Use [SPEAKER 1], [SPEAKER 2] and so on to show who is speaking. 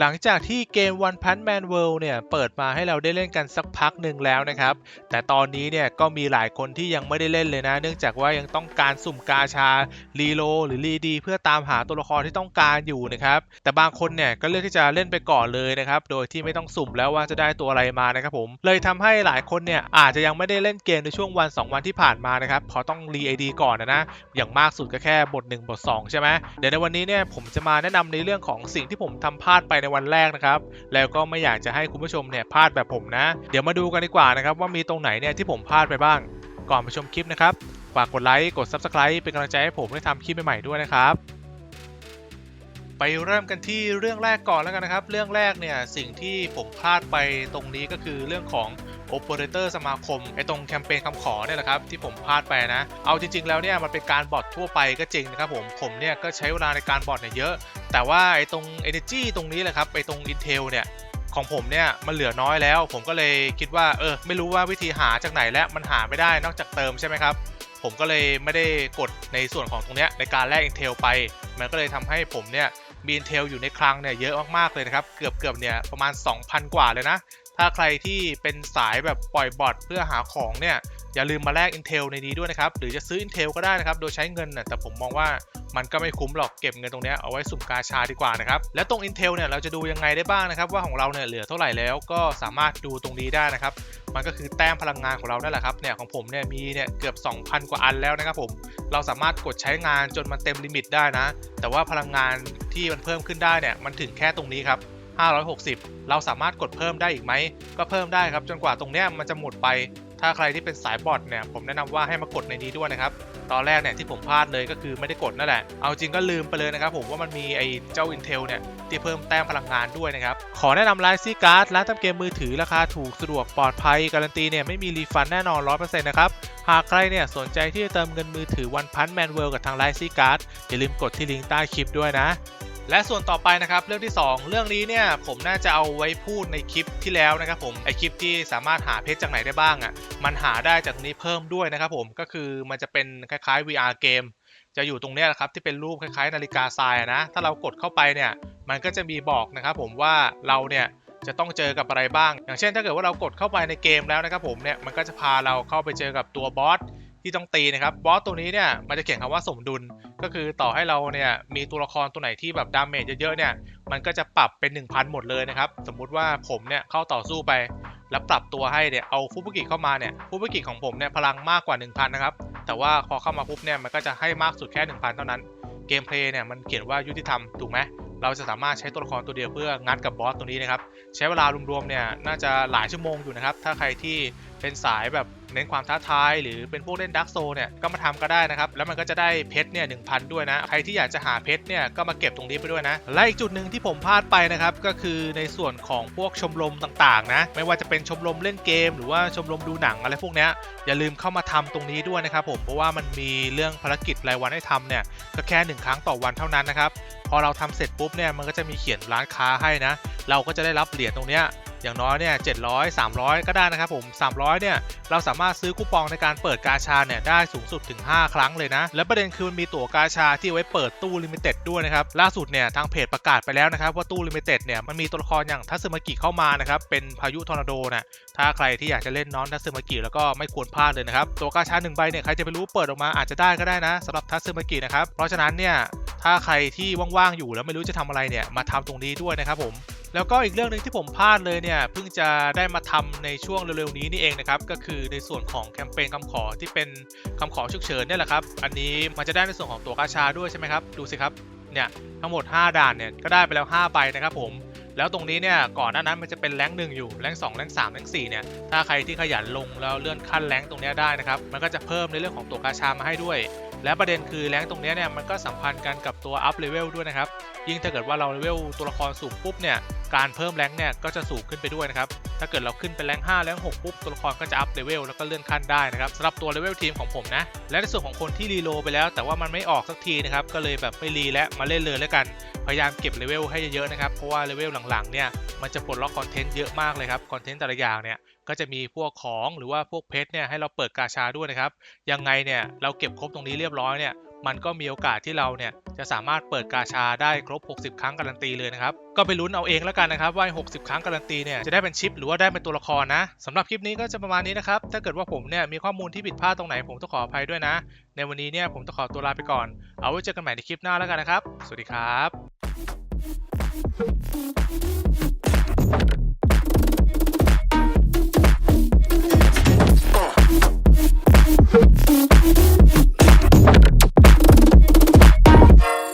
[SPEAKER 1] หลังจากที่เกม One Punch Man World เนี่ยเปิดมาให้เราได้เล่นกันสักพักหนึ่งแล้วนะครับ แต่ตอนนี้เนี่ยก็มีหลายคนที่ยังไม่ได้เล่นเลยนะ เนื่องจากว่ายังต้องการสุ่มกาชารีโลหรือรีดี เพื่อตามหาตัวละครที่ต้องการอยู่นะครับ แต่บางคนเนี่ยก็เลือกที่จะเล่นไปก่อนเลยนะครับ โดยที่ไม่ต้องสุ่มแล้วว่าจะได้ตัวอะไรมานะครับผม เลยทำให้หลายคนเนี่ยอาจจะยังไม่ได้เล่นเกมในช่วงวัน 2 วันที่ผ่านมานะครับเพราะต้องรีไอดีก่อนนะนะ อย่างมากสุดก็แค่บท 1 บท 2 ใช่ไหมเดี๋ยวในวันนี้เนี่ยผมจะมาแนะนำในเรื่องของสิ่งที่ผมทำพลาดไปในวันแรกนะครับแล้วก็ไม่อยากจะให้คุณผู้ชมเนี่ยพลาดแบบผมนะ เดี๋ยวมาดูกันดีกว่านะครับว่ามีตรงไหนเนี่ยที่ผมพลาดไปบ้าง ก่อนไปชมคลิปนะครับฝากกดไลค์กด Subscribe เป็นกำลังใจให้ผมได้ทำคลิปใหม่ๆด้วยนะครับไปเริ่มกันที่เรื่องแรกก่อนแล้วกันนะครับ เรื่องแรกเนี่ยสิ่งที่ผมพลาดไปตรงนี้ก็คือเรื่องของโอเปอเรเตอร์สมาคมไอตรงแคมเปญคำขอเนี่ยแหละครับที่ผมพลาดไปนะ เอาจริง ๆ แล้วเนี่ยมันเป็นการบอททั่วไปก็จริงนะครับผมผมเนี่ยก็ใช้เวลาในการบอทเนี่ยเยอะแต่ว่าไอ้ตรง Energy ตรงนี้แหละครับไอตรง Intel เนี่ยของผมเนี่ยมันเหลือน้อยแล้ว ผมก็เลยคิดว่าเออไม่รู้ว่าวิธีหาจากไหนแล้วมันหาไม่ได้นอกจากเติมใช่ไหมครับ ผมก็เลยไม่ได้กดในส่วนของตรงเนี้ยในการแลก Intel ไป มันก็เลยทำให้ผมเนี่ยมี Intel อยู่ในคลังเนี่ยเยอะมากๆเลยนะครับ เกือบเกือบๆเนี่ยประมาณ 2,000 กว่าเลยนะ ถ้าใครที่เป็นสายแบบปล่อยบอทเพื่อหาของเนี่ยอย่าลืมมาแลก Intel ในนี้ด้วยนะครับ หรือจะซื้อ Intel ก็ได้นะครับ โดยใช้เงินนะแต่ผมมองว่ามันก็ไม่คุ้มหรอกเก็บเงินตรงเนี้ยเอาไว้สุ่มกาชาดีกว่านะครับ และตรง Intel เนี่ยเราจะดูยังไงได้บ้างนะครับ ว่าของเราเนี่ยเหลือเท่าไหร่แล้วก็สามารถดูตรงนี้ได้นะครับ มันก็คือแต้มพลังงานของเรานั่นแหละครับเนี่ยของผมเนี่ยมีเนี่ยเกือบ 2,000 กว่าอันแล้วนะครับผมเราสามารถกดใช้งานจนมันเต็มลิมิตได้นะ แต่ว่าพลังงานที่มันเพิ่มขึ้นได้เนี่ยมันถึงแค่ตรงนี้ครับ 560 เราสามารถกดเพิ่มได้อีกไหม ก็เพิ่มได้ครับ จนกว่าตรงเนี้ยมันจะหมดไป ถ้าใครที่เป็นสายบอทเนี่ย ผมแนะนำว่าให้มากดในนี้ด้วยนะครับ ตอนแรกเนี่ยที่ผมพลาดเลยก็คือไม่ได้กดนั่นแหละ เอาจริงก็ลืมไปเลยนะครับผมว่ามันมีไอ้เจ้า Intel เนี่ยที่เพิ่มแต้มพลังงานด้วยนะครับ ขอแนะนำไลซี่การ์ดร้านทำเกมมือถือราคาถูกสะดวกปลอดภัย การันตีเนี่ยไม่มีรีฟันแน่นอน 100%นะครับ หากใครเนี่ยสนใจที่จะเติมเงินมือถือ One Punch Man World กับทางไลซี่การ์ดอย่าลืมกดที่ลิงก์ใต้คลิปด้วยนะ และส่วนต่อไปนะครับเรื่องที่ 2 เรื่องนี้เนี่ยผมน่าจะเอาไว้พูดในคลิปที่แล้วนะครับผมไอคลิปที่สามารถหาเพชรจากไหนได้บ้างอะ่ะมันหาได้จากตรงนี้เพิ่มด้วยนะครับผมก็คือมันจะเป็นคล้ายๆ VR เกมจะอยู่ตรงเนี้ยแหละครับที่เป็นรูปคล้ายๆ นาฬิกาทรายนะถ้าเรากดเข้าไปเนี่ยมันก็จะมีบอกนะครับผมว่าเราเนี่ยจะต้องเจอกับอะไรบ้าง อย่างเช่น ถ้าเกิดว่าเรากดเข้าไปในเกมแล้วนะครับผมเนี่ยมันก็จะพาเราเข้าไปเจอกับตัวบอส ที่ต้องตีนะครับบอสตัวนี้เนี่ยมันจะเขียนคำว่าสมดุล ก็คือต่อให้เราเนี่ยมีตัวละครตัวไหนที่แบบดาเมจเยอะๆเนี่ยมันก็จะปรับเป็น 1,000 หมดเลยนะครับ สมมุติว่าผมเนี่ยเข้าต่อสู้ไป แล้วปรับตัวให้เนี่ยเอาฟุบุกิเข้ามาเนี่ยฟุบุกิของผมเนี่ยพลังมากกว่า 1,000 นะครับ แต่ว่าพอเข้ามาปุ๊บเนี่ยมันก็จะให้มากสุดแค่ 1,000 เท่านั้นเกมเพลย์เนี่ยมันเขียนว่ายุติธรรมถูกไหมเราจะสามารถใช้ตัวละครตัวเดียวเพื่องัดกับบอสตัวนี้นะครับ ใช้เวลารวมๆเนี่ยน่าจะหลายชั่วโมงอยู่นะครับ ถ้าใครที่ เป็นสายแบบเน้นความท้าทายหรือเป็นพวกเล่นดักโซเนี่ยก็มาทำก็ได้นะครับ แล้วมันก็จะได้เพชรเนี่ยหนึ่งพันด้วยนะ ใครที่อยากจะหาเพชรเนี่ยก็มาเก็บตรงนี้ไปด้วยนะ และอีกจุดหนึ่งที่ผมพลาดไปนะครับ ก็คือในส่วนของพวกชมรมต่างๆนะ ไม่ว่าจะเป็นชมรมเล่นเกม หรือว่าชมรมดูหนังอะไรพวกเนี้ยอย่าลืมเข้ามาทำตรงนี้ด้วยนะครับผมเพราะว่ามันมีเรื่องภารกิจรายวันให้ทำเนี่ยก็แค่หนึ่งครั้งต่อวันเท่านั้นนะครับพอเราทำเสร็จปุ๊บเนี่ยมันก็จะมีเขียนร้านค้าให้นะ เราก็จะได้รับเหรียญตรงเนี้ย อย่างน้อยเนี่ย700 300 ก็ได้นะครับผม 300 เนี่ย เราสามารถซื้อคูปองในการเปิดกาชาเนี่ยได้สูงสุดถึง 5 ครั้งเลยนะ และประเด็นคือมันมีตั๋วกาชาที่ไว้เปิดตู้ลิมิเต็ดด้วยนะครับ ล่าสุดเนี่ยทางเพจประกาศไปแล้วนะครับว่าตู้ลิมิเต็ดเนี่ยมันมีตัวละครอย่างทัสึมากิเข้ามานะครับ เป็นพายุทอร์นาโดนะถ้าใครที่อยากจะเล่นน้องทัสึมากิแล้วก็ไม่ควรพลาดเลยนะครับ ตัวกาชาหนึ่งใบเนี่ยใครจะไปรู้เปิดออกมาอาจจะได้ก็ได้นะสำหรับทัสึมากินะครับ เพราะฉะนั้นเนี่ยถ้าใครที่ว่างๆอยู่แล้วไม่รู้จะทำอะไรเนี่ยมาทำตรงนี้ด้วยนะครับผม แล้วก็อีกเรื่องหนึ่งที่ผมพลาดเลยเนี่ยเพิ่งจะได้มาทำในช่วงเร็วๆนี้นี่เองนะครับก็คือในส่วนของแคมเปญคำขอที่เป็นคำขอฉุกเฉินเนี่ยแหละครับ อันนี้มันจะได้ในส่วนของตัวกาชาด้วยใช่ไหมครับดูสิครับเนี่ยทั้งหมด 5 ด่านเนี่ยก็ได้ไปแล้ว 5 ใบนะครับผมแล้วตรงนี้เนี่ยก่อนหน้านั้นมันจะเป็นแรงหนึ่งอยู่แรงสองแรงสามแรงสี่เนี่ยถ้าใครที่ขยันลงแล้วเลื่อนขั้นแรงตรงนี้ได้นะครับมันก็จะเพิ่มในเรื่องของตัวกาชามาให้ด้วย และประเด็นคือแรงตรงนี้เนี่ยมันก็สัมพันธ์กันกับตัวอัพเลเวลด้วยนะครับยิ่งถ้าเกิดว่าเราเลเวลตัวละครสูงปุ๊บเนี่ย การเพิ่มแรงเนี่ยก็จะสูงขึ้นไปด้วยนะครับ ถ้าเกิดเราขึ้นเป็นแรง5แรง6ปุ๊บตัวละครก็จะอัพเลเวลแล้วก็เลื่อนขั้นได้นะครับสำหรับตัวเลเวลทีมของผมนะ และในส่วนของคนที่รีโลไปแล้ว แต่ว่ามันไม่ออกสักทีนะครับ ก็เลยแบบไม่รีและมาเล่นเลยแล้วกัน พยายามเก็บเลเวลให้เยอะๆนะครับ เพราะว่าเลเวลหลังๆเนี่ยมันจะปลดล็อกคอนเทนต์เยอะมากเลยครับ คอนเทนต์แต่ละอย่างเนี่ยก็จะมีพวกของหรือว่าพวกเพชรเนี่ยให้เราเปิดกาชาด้วยนะครับ ยังไงเนี่ยเราเก็บครบตรงนี้เรียบร้อยเนี่ย มันก็มีโอกาสที่เราเนี่ยจะสามารถเปิดกาชาได้ครบ 60 ครั้งการันตีเลยนะครับ ก็ไปลุ้นเอาเองแล้วกันนะครับว่า60 ครั้งการันตีเนี่ยจะได้เป็นชิปหรือว่าได้เป็นตัวละครนะสำหรับคลิปนี้ก็จะประมาณนี้นะครับ ถ้าเกิดว่าผมเนี่ยมีข้อมูลที่ผิดพลาดตรงไหนผมต้องขออภัยด้วยนะ ในวันนี้เนี่ยผมต้องขอตัวลาไปก่อน เอาไว้เจอกันใหม่ในคลิปหน้าแล้วกันนะครับ สวัสดีครับ